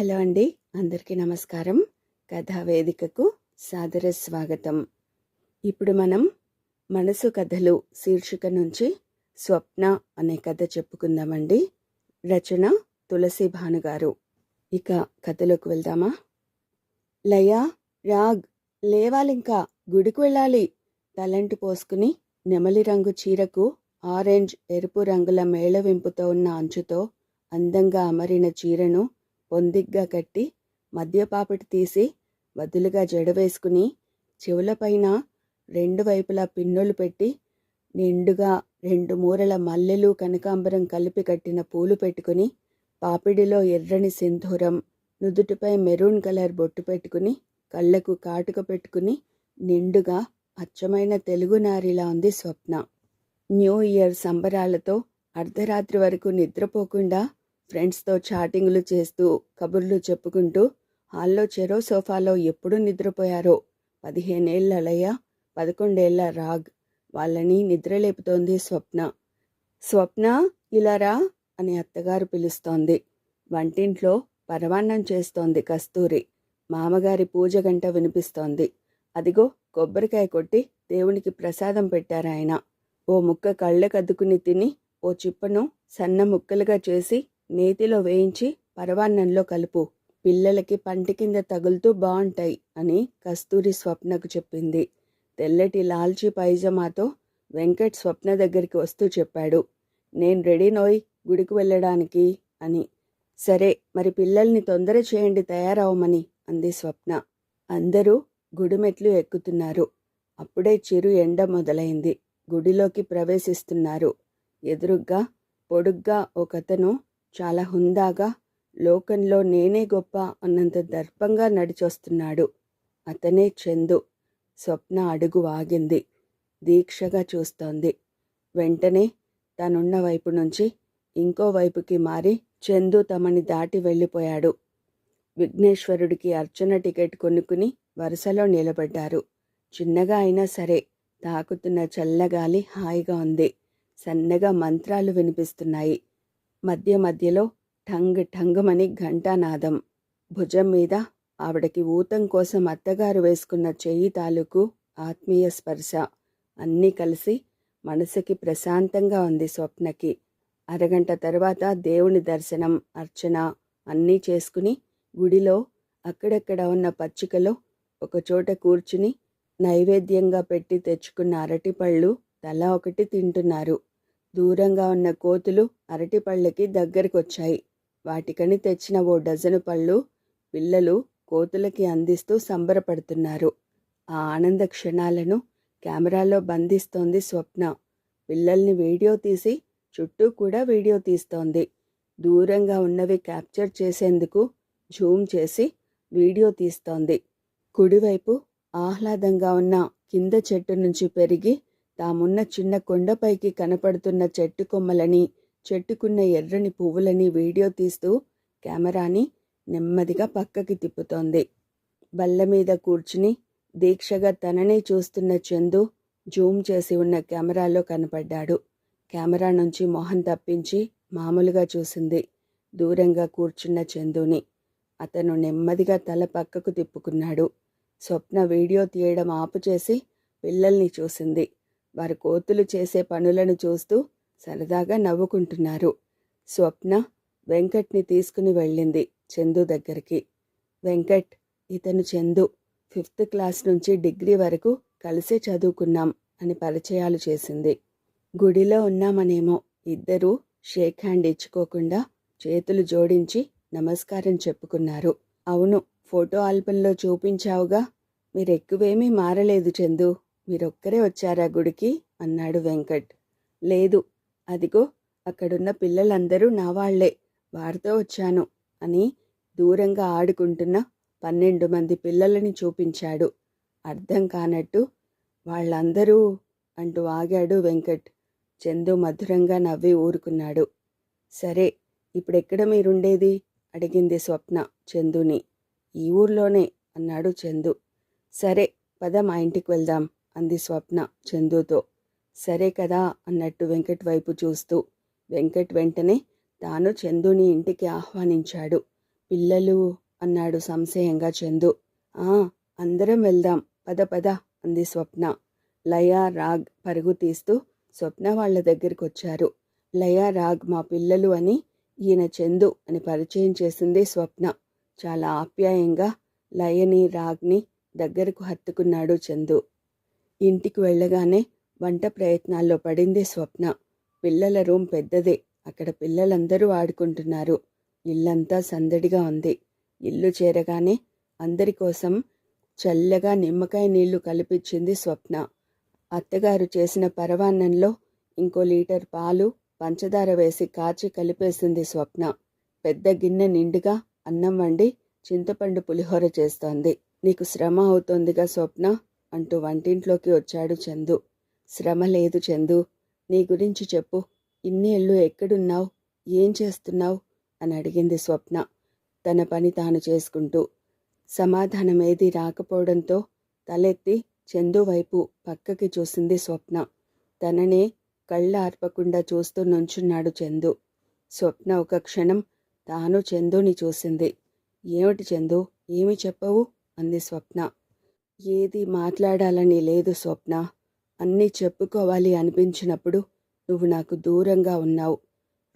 Hello అండి అందరికీ నమస్కారం. కథా వేదికకు సాదర స్వాగతం. ఇప్పుడు మనం మనసు కథలు శీర్షిక నుంచి స్వప్న అనే కథ చెప్పుకుందామండి. రచన తులసి భానుగారు. ఇక కథలోకి వెళ్దామా? లయ రాగ్ లేవాలింకా గుడికి వెళ్ళాలి. తలంటి పోసుకుని నెమలి రంగు చీరకు ఆరెంజ్ ఎరుపు రంగుల మేళవింపుతో ఉన్న అంచుతో అందంగా అమరిన చీరను పొందిగ్గా కట్టి మధ్యపాపటి తీసి వదులుగా జడవేసుకుని చెవులపైన రెండు వైపులా పిన్నులు పెట్టి నిండుగా రెండు మూరల మల్లెలు కనకాంబరం కలిపి కట్టిన పూలు పెట్టుకుని పాపిడిలో ఎర్రని సింధూరం నుదుటిపై మెరూన్ కలర్ బొట్టు పెట్టుకుని కళ్ళకు కాటుక పెట్టుకుని నిండుగా అచ్చమైన తెలుగు నారిలా ఉంది స్వప్న. న్యూ ఇయర్ సంబరాలతో అర్ధరాత్రి వరకు నిద్రపోకుండా ఫ్రెండ్స్తో చాటింగ్లు చేస్తూ కబుర్లు చెప్పుకుంటూ హాల్లో చెరో సోఫాలో ఎప్పుడు నిద్రపోయారో. పదిహేనేళ్ళ లయ పదకొండేళ్ళ రాగ్. వాళ్ళని నిద్రలేపుతోంది స్వప్న. స్వప్న ఇలారా అని అత్తగారు పిలుస్తోంది. వంటింట్లో పరవాన్నం చేస్తోంది కస్తూరి. మామగారి పూజ గంట వినిపిస్తోంది. అదిగో కొబ్బరికాయ కొట్టి దేవునికి ప్రసాదం పెట్టారాయన. ఓ ముక్క కళ్ళకద్దుకుని తిని ఓ చిప్పను సన్న ముక్కలుగా చేసి నేతిలో వేయించి పరవాన్నంలో కలుపు. పిల్లలకి పంటి కింద తగులుతూ బాగుంటాయి అని కస్తూరి స్వప్నకు చెప్పింది. తెల్లటి లాల్చీ పైజమాతో వెంకట్ స్వప్న దగ్గరికి వస్తూ చెప్పాడు. నేను రెడీ నోయ్ గుడికి వెళ్ళడానికి అని. సరే మరి పిల్లల్ని తొందర చేయండి తయారవమని అంది స్వప్న. అందరూ గుడిమెట్లు ఎక్కుతున్నారు. అప్పుడే చిరు ఎండ మొదలైంది. గుడిలోకి ప్రవేశిస్తున్నారు. ఎదురుగ్గా పొడుగ్గా ఒకతను చాలా హుందాగా లోకంలో నేనే గొప్ప అన్నంత దర్పంగా నడిచొస్తున్నాడు. అతనే చందు. స్వప్న అడుగు ఆగింది. దీక్షగా చూస్తోంది. వెంటనే తనున్న వైపు నుంచి ఇంకో వైపుకి మారి చందు తమని దాటి వెళ్ళిపోయాడు. విఘ్నేశ్వరుడికి అర్చన టికెట్ కొనుక్కుని వరుసలో నిలబడ్డారు. చిన్నగా అయినా సరే తాకుతున్న చల్లగాలి హాయిగా ఉంది. సన్నగా మంత్రాలు వినిపిస్తున్నాయి. మధ్య మధ్యలో ఠంగ్ ఠంగమని ఘంటానాదం. భుజం మీద ఆవిడకి ఊతం కోసం అత్తగారు వేసుకున్న చెయ్యి తాలూకు ఆత్మీయ స్పర్శ. అన్నీ కలిసి మనసుకి ప్రశాంతంగా ఉంది స్వప్నకి. అరగంట తర్వాత దేవుని దర్శనం అర్చన అన్నీ చేసుకుని గుడిలో అక్కడక్కడ ఉన్న పచ్చికలో ఒకచోట కూర్చుని నైవేద్యంగా పెట్టి తెచ్చుకున్న అరటిపళ్ళు తలా ఒకటి తింటున్నారు. దూరంగా ఉన్న కోతులు అరటిపళ్ళకి దగ్గరకొచ్చాయి. వాటికని తెచ్చిన ఓ డజను పళ్ళు పిల్లలు కోతులకి అందిస్తూ సంబరపడుతున్నారు. ఆ ఆనంద క్షణాలను కెమెరాలో బంధిస్తోంది స్వప్న. పిల్లల్ని వీడియో తీసి చుట్టూ కూడా వీడియో తీస్తోంది. దూరంగా ఉన్నవి క్యాప్చర్ చేసేందుకు జూమ్ చేసి వీడియో తీస్తోంది. కుడివైపు ఆహ్లాదంగా ఉన్న కింద చెట్టు నుంచి పెరిగి తామున్న చిన్న కొండపైకి కనపడుతున్న చెట్టు కొమ్మలని చెట్టుకున్న ఎర్రని పువ్వులని వీడియో తీస్తూ కెమెరాని నెమ్మదిగా పక్కకి తిప్పుతోంది. బల్ల మీద కూర్చుని దీక్షగా తననే చూస్తున్న చందు జూమ్ చేసి ఉన్న కెమెరాలో కనపడ్డాడు. కెమెరా నుంచి మొహం తప్పించి మామూలుగా చూసింది దూరంగా కూర్చున్న చందుని. అతను నెమ్మదిగా తల పక్కకు తిప్పుకున్నాడు. స్వప్న వీడియో తీయడం ఆపుచేసి పిల్లల్ని చూసింది. వారి కోతులు చేసే పనులను చూస్తూ సరదాగా నవ్వుకుంటున్నారు. స్వప్న వెంకట్ని తీసుకుని వెళ్ళింది చందు దగ్గరికి. వెంకట్ ఇతను చందు. ఫిఫ్త్ క్లాస్ నుంచి డిగ్రీ వరకు కలిసే చదువుకున్నాం అని పరిచయాలు చేసింది. గుడిలో ఉన్నామనేమో. ఇద్దరూ షేక్ హ్యాండ్ ఇచ్చుకోకుండా చేతులు జోడించి నమస్కారం చెప్పుకున్నారు. అవును ఫోటో ఆల్బంలో చూపించావుగా. మీరెక్కువేమీ మారలేదు చందు. మీరొక్కరే వచ్చారా గుడికి? అన్నాడు వెంకట్. లేదు. అదిగో అక్కడున్న పిల్లలందరూ నా వాళ్ళే వారితో వచ్చాను అని దూరంగా ఆడుకుంటున్న పన్నెండు మంది పిల్లలని చూపించాడు. అర్థం కానట్టు వాళ్ళందరూ అంటూ ఆగాడు వెంకట్. చందు మధురంగా నవ్వి ఊరుకున్నాడు. సరే ఇప్పుడెక్కడ మీరుండేది? అడిగింది స్వప్న చందుని. ఈ ఊర్లోనే అన్నాడు చందు. సరే పద మా ఇంటికి వెళ్దాం. అంది స్వప్న చందుతో. సరే కదా అన్నట్టు వెంకట్ వైపు చూస్తూ. వెంకట్ వెంటనే తాను చందుని ఇంటికి ఆహ్వానించాడు. పిల్లలు అన్నాడు సంశయంగా చందు. ఆ అందరం వెళ్దాం పద పద అంది స్వప్న. లయ రాగ్ పరుగు తీస్తూ స్వప్న వాళ్ళ దగ్గరికి వచ్చారు లయ రాగ్ మా పిల్లలు అని ఈయన చందు అని పరిచయం చేసింది స్వప్న. చాలా ఆప్యాయంగా లయని రాగ్ని దగ్గరకు హత్తుకున్నాడు చందు. ఇంటికి వెళ్ళగానే వంట ప్రయత్నాల్లో పడింది స్వప్న. పిల్లల రూమ్ పెద్దదే. అక్కడ పిల్లలందరూ ఆడుకుంటున్నారు. ఇల్లంతా సందడిగా ఉంది. ఇల్లు చేరగానే అందరి కోసం చల్లగా నిమ్మకాయ నీళ్ళు కలిపించింది స్వప్న. అత్తగారు చేసిన పరవాన్నంలో ఇంకో లీటర్ పాలు పంచదార వేసి కాచి కలిపేసింది స్వప్న. పెద్ద గిన్నె నిండుగా అన్నం వండి చింతపండు పులిహోర చేస్తోంది. నీకు శ్రమ అవుతోందిగా స్వప్న? అంటూ వంటింట్లోకి వచ్చాడు చందు. శ్రమ లేదు చందు. నీ గురించి చెప్పు. ఇన్నేళ్ళు ఎక్కడున్నావు? ఏం చేస్తున్నావు? అని అడిగింది స్వప్న. తన పని తాను చేసుకుంటూ. సమాధానమేది రాకపోవడంతో తలెత్తి చందు వైపు పక్కకి చూసింది స్వప్న. తననే కళ్ళ ఆర్పకుండా చూస్తూ నుంచున్నాడు చందు. స్వప్న ఒక క్షణం తాను చందుని చూసింది. ఏమిటి చందు? ఏమి చెప్పవు? అంది స్వప్న. ఏది మాట్లాడాలని లేదు స్వప్న. అన్నీ చెప్పుకోవాలి అనిపించినప్పుడు నువ్వు నాకు దూరంగా ఉన్నావు.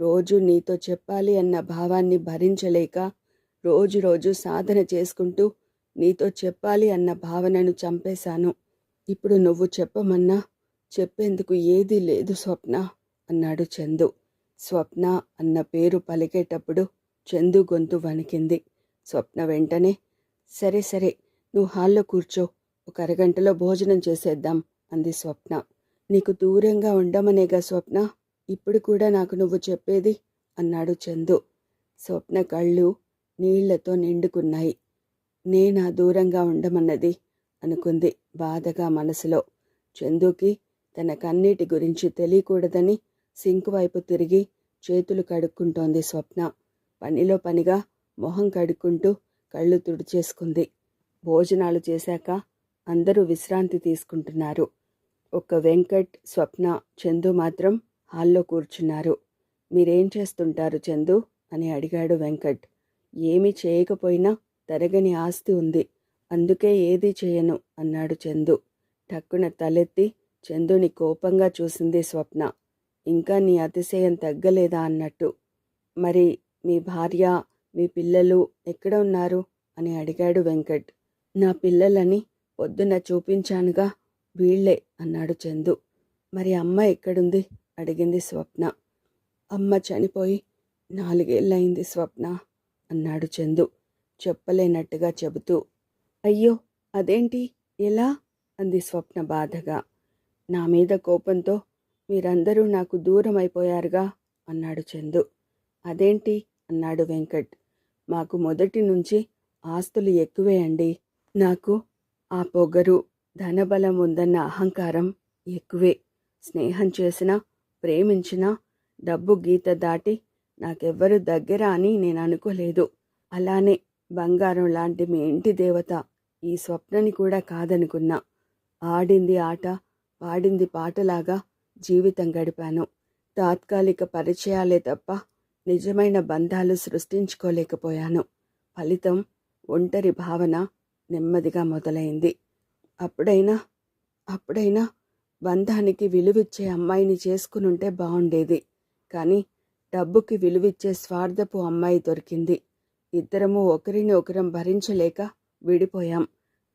రోజు నీతో చెప్పాలి అన్న భావాన్ని భరించలేక రోజు రోజు సాధన చేసుకుంటూ నీతో చెప్పాలి అన్న భావనను చంపేశాను. ఇప్పుడు నువ్వు చెప్పమన్నా చెప్పేందుకు ఏదీ లేదు స్వప్న అన్నాడు చందు. స్వప్న అన్న పేరు పలికేటప్పుడు చందు గొంతు వణికింది. స్వప్న వెంటనే సరే సరే నువ్వు హాల్లో కూర్చో. ఒక అరగంటలో భోజనం చేసేద్దాం అంది స్వప్న. నీకు దూరంగా ఉండమనేగా స్వప్న? ఇప్పుడు కూడా నాకు నువ్వు చెప్పేది? అన్నాడు చందు. స్వప్న కళ్ళు నీళ్ళతో నిండుకున్నాయి. నేనా దూరంగా ఉండమన్నది? అనుకుంది బాధగా మనసులో. చందుకి తన కన్నీటి గురించి తెలియకూడదని సింక్ వైపు తిరిగి చేతులు కడుక్కుంటోంది స్వప్న. పనిలో పనిగా మొహం కడుక్కుంటూ కళ్ళు తుడిచేసుకుంది. భోజనాలు చేశాక అందరూ విశ్రాంతి తీసుకుంటున్నారు. ఒక్క వెంకట్ స్వప్న చందు మాత్రం హాల్లో కూర్చున్నారు. మీరేం చేస్తుంటారు చందు? అని అడిగాడు వెంకట్. ఏమీ చేయకపోయినా తరగని ఆస్తి ఉంది. అందుకే ఏదీ చేయను అన్నాడు చందు. టక్కున తలెత్తి చందుని కోపంగా చూసింది స్వప్న. ఇంకా నీ అతిశయం తగ్గలేదా? అన్నట్టు. మరి మీ భార్య మీ పిల్లలు ఎక్కడ ఉన్నారు? అని అడిగాడు వెంకట్. నా పిల్లలని పొద్దున చూపించానుగా వీళ్ళే అన్నాడు చందు. మరి అమ్మ ఎక్కడుంది? అడిగింది స్వప్న. అమ్మ చనిపోయి నాలుగేళ్ళయింది స్వప్న అన్నాడు చందు చెప్పలేనట్టుగా చెబుతూ. అయ్యో అదేంటి? ఎలా? అంది స్వప్న బాధగా. నా మీద కోపంతో మీరందరూ నాకు దూరం అయిపోయారుగా అన్నాడు చందు. అదేంటి? అన్నాడు వెంకట్. మాకు మొదటి నుంచి ఆస్తులు ఎక్కువే అండి నాకు ఆ పొగరు ధనబలం ఉందన్న అహంకారం ఎక్కువే. స్నేహం చేసినా ప్రేమించినా డబ్బు గీత దాటి నాకెవ్వరు దగ్గర అని నేను అనుకోలేదు. అలానే బంగారం లాంటి మీ ఇంటి దేవత ఈ స్వప్నని కూడా కాదనుకున్నా. ఆడింది ఆట పాడింది పాటలాగా జీవితం గడిపాను. తాత్కాలిక పరిచయాలే తప్ప నిజమైన బంధాలు సృష్టించుకోలేకపోయాను. ఫలితం ఒంటరి భావన నెమ్మదిగా మొదలైంది. అప్పుడైనా అప్పుడైనా బంధానికి విలువిచ్చే అమ్మాయిని చేసుకునుంటే బాగుండేది కానీ డబ్బుకి విలువిచ్చే స్వార్థపు అమ్మాయి దొరికింది. ఇద్దరము ఒకరిని ఒకరం భరించలేక విడిపోయాం.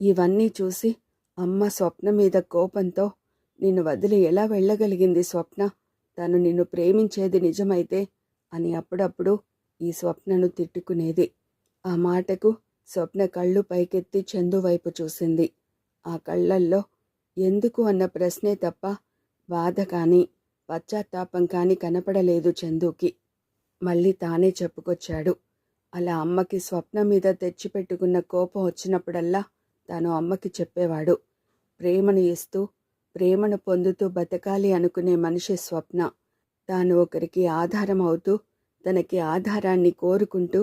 ఇవన్నీ చూసి అమ్మ స్వప్న మీద కోపంతో నిన్ను వదిలి ఎలా వెళ్ళగలిగింది స్వప్న? తను నిన్ను ప్రేమించేది నిజమైతే? అని అప్పుడప్పుడు ఈ స్వప్నను తిట్టుకునేది. ఆ మాటకు స్వప్న కళ్ళు పైకెత్తి చందు వైపు చూసింది. ఆ కళ్ళల్లో ఎందుకు అన్న ప్రశ్నే తప్ప బాధ కానీ పశ్చాత్తాపం కానీ కనపడలేదు చందుకి. మళ్ళీ తానే చెప్పుకొచ్చాడు. అలా అమ్మకి స్వప్న మీద తెచ్చిపెట్టుకున్న కోపం వచ్చినప్పుడల్లా తాను అమ్మకి చెప్పేవాడు. ప్రేమను ఇస్తూ ప్రేమను పొందుతూ బతకాలి అనుకునే మనిషి స్వప్న. తాను ఒకరికి ఆధారం అవుతూ తనకి ఆధారాన్ని కోరుకుంటూ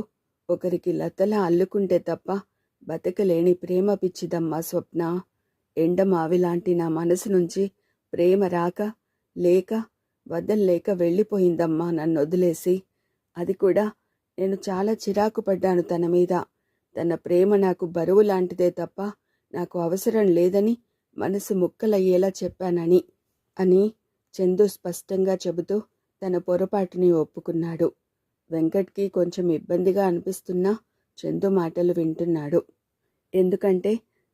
ఒకరికి లతలా అల్లుకుంటే తప్ప బతకలేని ప్రేమ పిచ్చిదమ్మా స్వప్న. ఎండమావిలాంటి నా మనసు నుంచి ప్రేమ రాక లేక వదల్లేక వెళ్ళిపోయిందమ్మా నన్ను వదిలేసి అది కూడా నేను చాలా చిరాకు పడ్డాను తన మీద. తన ప్రేమ నాకు బరువు లాంటిదే తప్ప నాకు అవసరం లేదని మనసు ముక్కలయ్యేలా చెప్పానని అని చందు స్పష్టంగా చెబుతూ తన పొరపాటుని ఒప్పుకున్నాడు. వెంకట్కి కొంచెం ఇబ్బందిగా అనిపిస్తున్నా చందు మాటలు వింటున్నాడు. ఎందుకంటే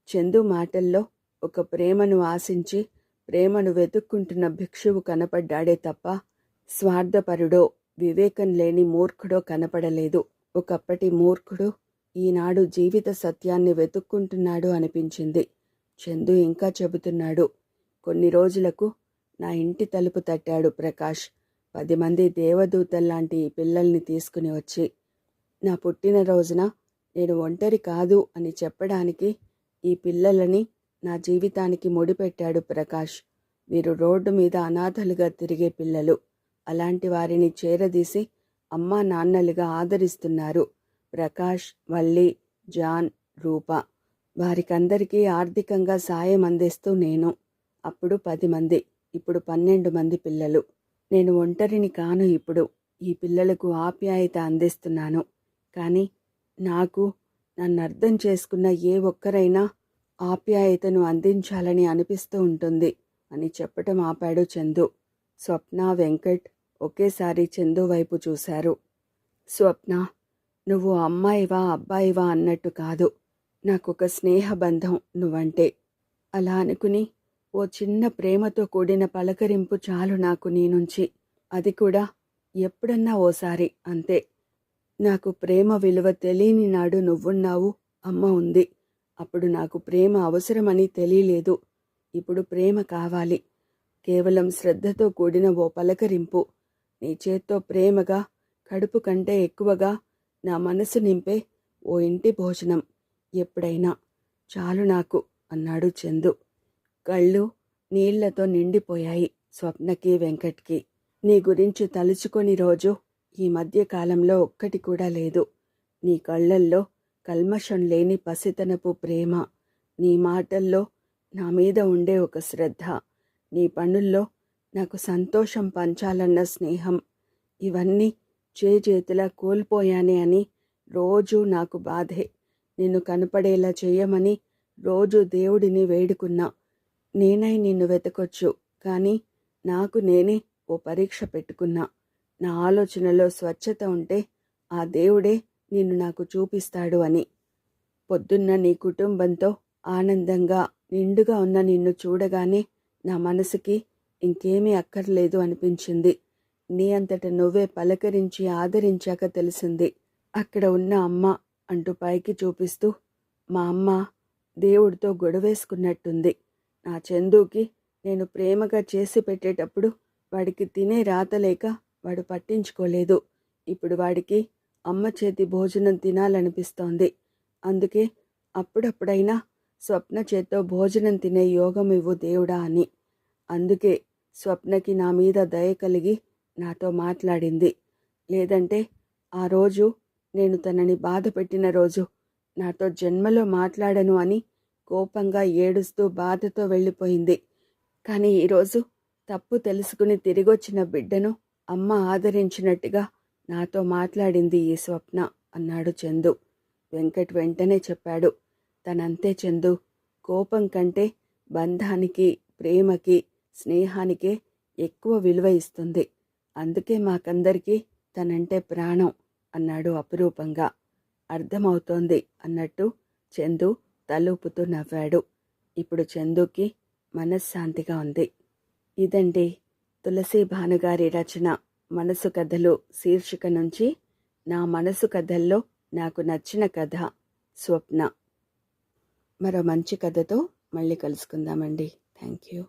చందు మాటల్లో ఒక ప్రేమను ఆశించి ప్రేమను వెతుక్కుంటున్న భిక్షువు కనపడ్డాడే తప్ప స్వార్థపరుడో వివేకం లేని మూర్ఖుడో కనపడలేదు. ఒకప్పటి మూర్ఖుడు ఈనాడు జీవిత సత్యాన్ని వెతుక్కుంటున్నాడు అనిపించింది. చందు ఇంకా చెబుతున్నాడు కొన్ని రోజులకు నా ఇంటి తలుపు తట్టాడు ప్రకాష్. పది మంది దేవదూతల్లాంటి పిల్లల్ని తీసుకుని వచ్చి నా పుట్టినరోజున నేను ఒంటరి కాదు అని చెప్పడానికి ఈ పిల్లలని నా జీవితానికి ముడిపెట్టాడు ప్రకాష్. వీరు రోడ్డు మీద అనాథలుగా తిరిగే పిల్లలు. అలాంటి వారిని చేరదీసి అమ్మా నాన్నలుగా ఆదరిస్తున్నారు ప్రకాష్ వల్లి జాన్ రూప. వారికందరికీ ఆర్థికంగా సాయం అందిస్తూ నేను అప్పుడు పది మంది ఇప్పుడు పన్నెండు మంది పిల్లలు. నేను ఒంటరిని కాను ఇప్పుడు. ఈ పిల్లలకు ఆప్యాయత అందిస్తున్నాను. కానీ నాకు నన్ను అర్థం చేసుకున్న ఏ ఒక్కరైనా ఆప్యాయతను అందించాలని అనిపిస్తూ ఉంటుంది అని చెప్పటం ఆపాడు చందు. స్వప్న వెంకట్ ఒకేసారి చందు వైపు చూశారు. స్వప్న నువ్వు అమ్మాయివా అబ్బాయివా అన్నట్టు కాదు. నాకొక స్నేహబంధం నువ్వంటే. అలా అనుకుని ఓ చిన్న ప్రేమతో కూడిన పలకరింపు చాలు నాకు నీ నుంచి. అది కూడా ఎప్పుడన్నా ఓసారి అంతే. నాకు ప్రేమ విలువ తెలియని నాడు నువ్వున్నావు అమ్మ ఉంది. అప్పుడు నాకు ప్రేమ అవసరమని తెలియలేదు. ఇప్పుడు ప్రేమ కావాలి. కేవలం శ్రద్ధతో కూడిన ఓ పలకరింపు. నీ చేత్తో ప్రేమగా కడుపు కంటే ఎక్కువగా నా మనసు నింపే ఓ ఇంటి భోజనం. ఎప్పుడైనా చాలు నాకు అన్నాడు చందు. కళ్ళు నీళ్ళతో నిండిపోయాయి స్వప్నకి వెంకట్కి. నీ గురించి తలుచుకొని రోజు ఈ మధ్య కాలంలో ఒక్కటి కూడా లేదు. నీ కళ్ళల్లో కల్మషం లేని పసితనపు ప్రేమ. నీ మాటల్లో నా మీద ఉండే ఒక శ్రద్ధ. నీ పనుల్లో నాకు సంతోషం పంచాలన్న స్నేహం. ఇవన్నీ చేజేతులా కోల్పోయానే అని రోజూ నాకు బాధే. నిన్ను కనపడేలా చేయమని రోజు దేవుడిని వేడుకున్నా. నేనై నిన్ను వెతకొచ్చు. కానీ నాకు నేనే ఓ పరీక్ష పెట్టుకున్నా. నా ఆలోచనలో స్వచ్ఛత ఉంటే ఆ దేవుడే నిన్ను నాకు చూపిస్తాడు అని. పొద్దున్న నీ కుటుంబంతో ఆనందంగా నిండుగా ఉన్న నిన్ను చూడగానే నా మనసుకి ఇంకేమీ అక్కర్లేదు అనిపించింది. నీ అంతట నువ్వే పలకరించి ఆదరించాక తెలిసింది. అక్కడ ఉన్న అమ్మ అంటూ పైకి చూపిస్తూ మా అమ్మ దేవుడితో గొడవేసుకున్నట్టుంది. నా చందుకి నేను ప్రేమగా చేసి పెట్టేటప్పుడు వాడికి తినే రాతలేక వాడు పట్టించుకోలేదు. ఇప్పుడు వాడికి అమ్మ చేతి భోజనం తినాలనిపిస్తోంది. అందుకే అప్పుడప్పుడైనా స్వప్న చేత్తో భోజనం తినే యోగం ఇవ్వు దేవుడా అని. అందుకే స్వప్నకి నా మీద దయ కలిగి నాతో మాట్లాడింది. లేదంటే ఆ రోజు నేను తనని బాధ పెట్టిన రోజు నాతో జన్మలో మాట్లాడను అని కోపంగా ఏడుస్తూ బాధతో వెళ్ళిపోయింది. కానీ ఈరోజు తప్పు తెలుసుకుని తిరిగొచ్చిన బిడ్డను అమ్మ ఆదరించినట్టుగా నాతో మాట్లాడింది ఈ స్వప్న అన్నాడు చందు. వెంకట్ వెంటనే చెప్పాడు తనంతే చందు కోపం కంటే బంధానికి ప్రేమకి స్నేహానికే ఎక్కువ విలువ ఇస్తుంది. అందుకే మాకందరికీ తనంటే ప్రాణం అన్నాడు అపురూపంగా. అర్థమవుతోంది అన్నట్టు చందు తలూపుతూ నవ్వాడు ఇప్పుడు చందుకి మనశ్శాంతిగా ఉంది. ఇదండి తులసి భానుగారి రచన. మనసు కథలు శీర్షిక నుంచి నా మనసు కథల్లో నాకు నచ్చిన కథ స్వప్న. మరో మంచి కథతో మళ్ళీ కలుసుకుందామండి. Thank you